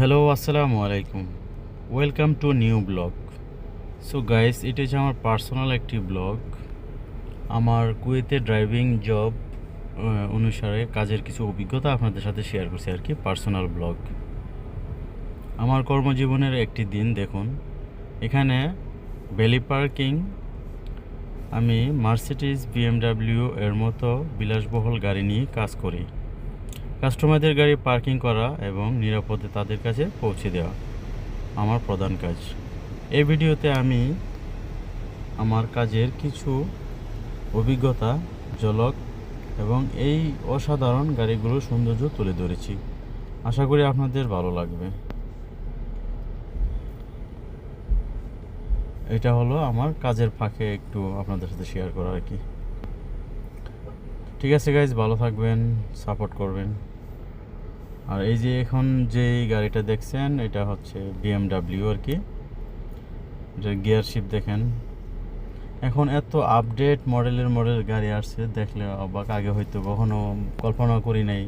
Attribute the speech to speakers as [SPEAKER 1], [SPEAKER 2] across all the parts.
[SPEAKER 1] Hello, আসসালামু আলাইকুম। Welcome to new blog so guys এটা হচ্ছে আমার পার্সোনাল একটি ব্লগ আমার কুয়েতে ড্রাইভিং জব অনুসারে কাজের কিছু অভিজ্ঞতা আপনাদের সাথে শেয়ার করছি আর কি পার্সোনাল ব্লগ আমার কর্মজীবনের একটি দিন, দেখুন। এখানে ভ্যালি পার্কিং আমি মার্সিডিজ বিএমডাব্লিউ এর মতো বিলাসবহুল গাড়ি নিয়ে কাজ করি। কাস্টমারদের গাড়ি পার্কিং করা এবং নিরাপদে তাদের কাছে পৌঁছে দেওয়া আমার প্রধান কাজ। এই ভিডিওতে আমি আমার কাজের কিছু অভিজ্ঞতা, ঝলক এবং এই অসাধারণ গাড়িগুলোর সৌন্দর্য তুলে ধরেছি। আশা করি আপনাদের ভালো লাগবে। এটা হলো আমার কাজের ফাঁকে একটু আপনাদের সাথে শেয়ার করা আর কি। ঠিক আছে গাইজ ভালো থাকবেন সাপোর্ট করবেন। আর এই যে এখন যে গাড়িটা দেখছেন, এটা হচ্ছে বিএমডাব্লিউ আর কি। এটা গিয়ার শিপ দেখেন। এখন এত আপডেট মডেলের মডেল গাড়ি আসছে, দেখলে অবাক। আগে হয়তো কখনো কল্পনা করি নাই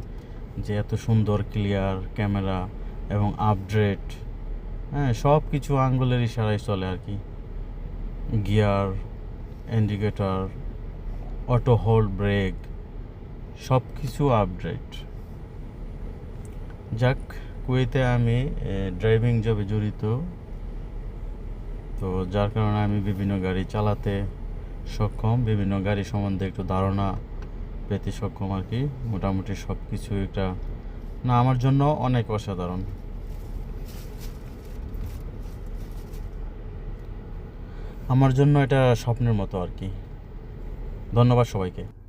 [SPEAKER 1] যে এত সুন্দর ক্লিয়ার ক্যামেরা এবং আপডেট হ্যাঁ সব কিছু আঙ্গুলের ইশারায় চলে আর কি। Gear indicator auto hold brake সব কিছু আপডেট যাক, কুয়েতে আমি ড্রাইভিং জবে জড়িত। তো যার কারণে আমি বিভিন্ন গাড়ি চালাতে সক্ষম, বিভিন্ন গাড়ি সম্বন্ধে একটু ধারণা পেতে সক্ষম আর কি। মোটামুটি সব কিছু একটা, না, আমার জন্য অনেক অসাধারণ। আমার জন্য এটা স্বপ্নের মতো আর কি। ধন্যবাদ সবাইকে।